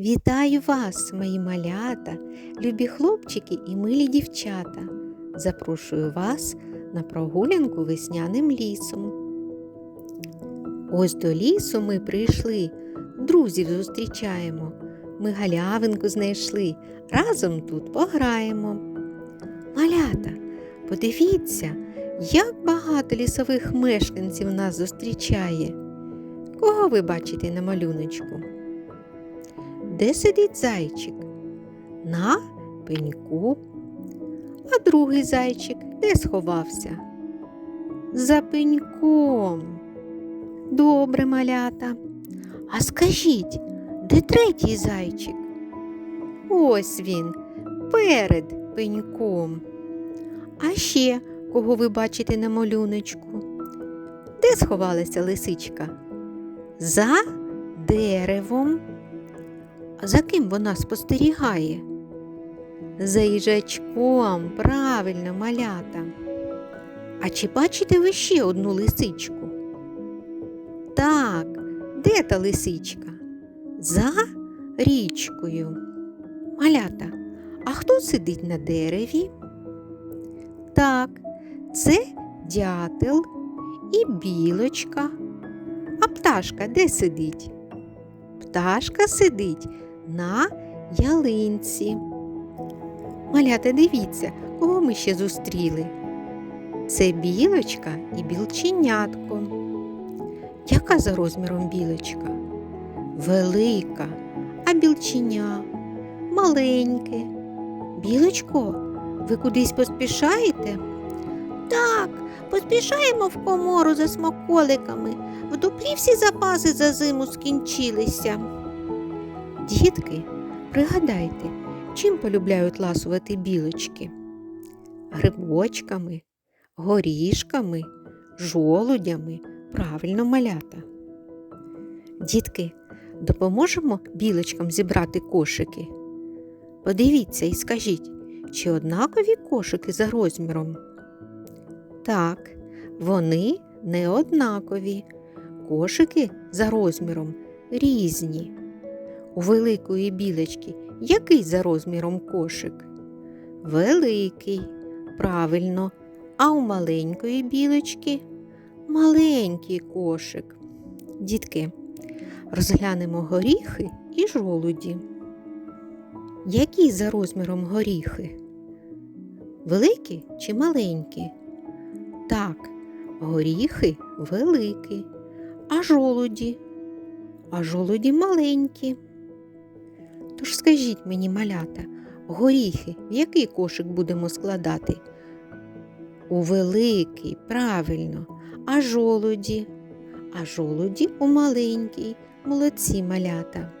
Вітаю вас, мої малята, любі хлопчики і милі дівчата. Запрошую вас на прогулянку весняним лісом. Ось до лісу ми прийшли, друзів зустрічаємо. Ми галявинку знайшли, разом тут пограємо. Малята, подивіться, як багато лісових мешканців нас зустрічає. Кого ви бачите на малюночку? Де сидить зайчик? На пеньку. А другий зайчик де сховався? За пеньком. Добре, малята. А скажіть, де третій зайчик? Ось він, перед пеньком. А ще кого ви бачите на малюночку? Де сховалася лисичка? За деревом. За ким вона спостерігає? За їжачком, правильно, малята. А чи бачите ви ще одну лисичку? Так, де та лисичка? За річкою. Малята, а хто сидить на дереві? Так, це дятел і білочка. А пташка де сидить? Пташка сидить на ялинці. Малята, дивіться, кого ми ще зустріли. Це білочка і білченятко. Яка за розміром білочка? Велика, а білченя маленьке. Білочко, ви кудись поспішаєте? Так, поспішаємо в комору за смаколиками. В дуплі всі запаси за зиму скінчилися. Дітки, пригадайте, чим полюбляють ласувати білочки? Грибочками, горішками, жолудями, правильно малята. Дітки, допоможемо білочкам зібрати кошики. Подивіться і скажіть, чи однакові кошики за розміром? Так, вони не однакові. Кошики за розміром різні. У великої білочки який за розміром кошик? Великий, правильно. А у маленької білочки маленький кошик. Дітки, розглянемо горіхи і жолуді. Які за розміром горіхи? Великі чи маленькі? Так, горіхи великі, а жолуді, а жолуді маленькі. Тож скажіть мені, малята, горіхи в який кошик будемо складати? У великий, правильно, а жолуді, а жолуді у маленький, молодці малята.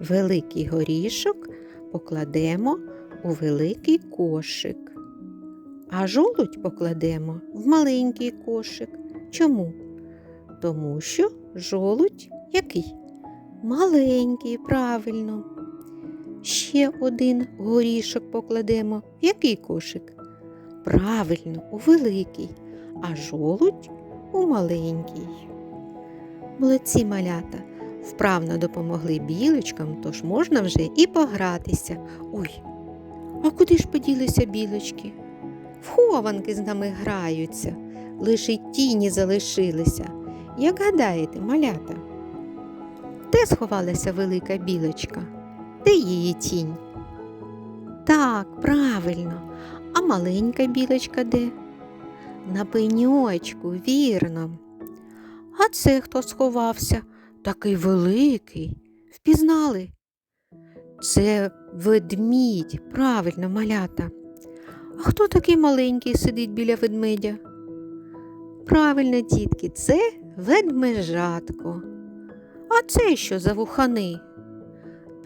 Великий горішок покладемо у великий кошик, а жолудь покладемо в маленький кошик. Чому? Тому що жолудь який? Маленький, правильно. Ще один горішок покладемо в який кошик? Правильно, у великий, а жолудь у маленький. Молодці малята вправно допомогли білочкам, тож можна вже і погратися. Ой, а куди ж поділися білочки? В хованки з нами граються, лише тіні залишилися. Як гадаєте, малята? Де сховалася велика білочка? Де її тінь? Так, правильно, а маленька білочка де? На пеньочку, вірно. А це хто сховався? Такий великий. Впізнали? Це ведмідь, правильно, малята. А хто такий маленький сидить біля ведмедя? Правильно, дітки, це ведмежатко. А це що за вухани?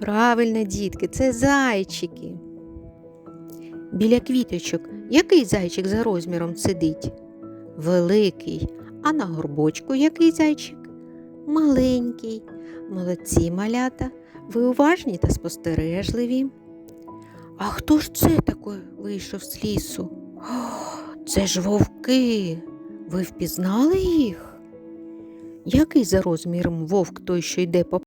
Правильно, дітки, це зайчики. Біля квіточок який зайчик за розміром сидить? Великий. А на горбочку який зайчик? Маленький. Молодці малята, ви уважні та спостережливі. А хто ж це таке вийшов з лісу? О, це ж вовки. Ви впізнали їх? Який за розміром вовк той, що йде по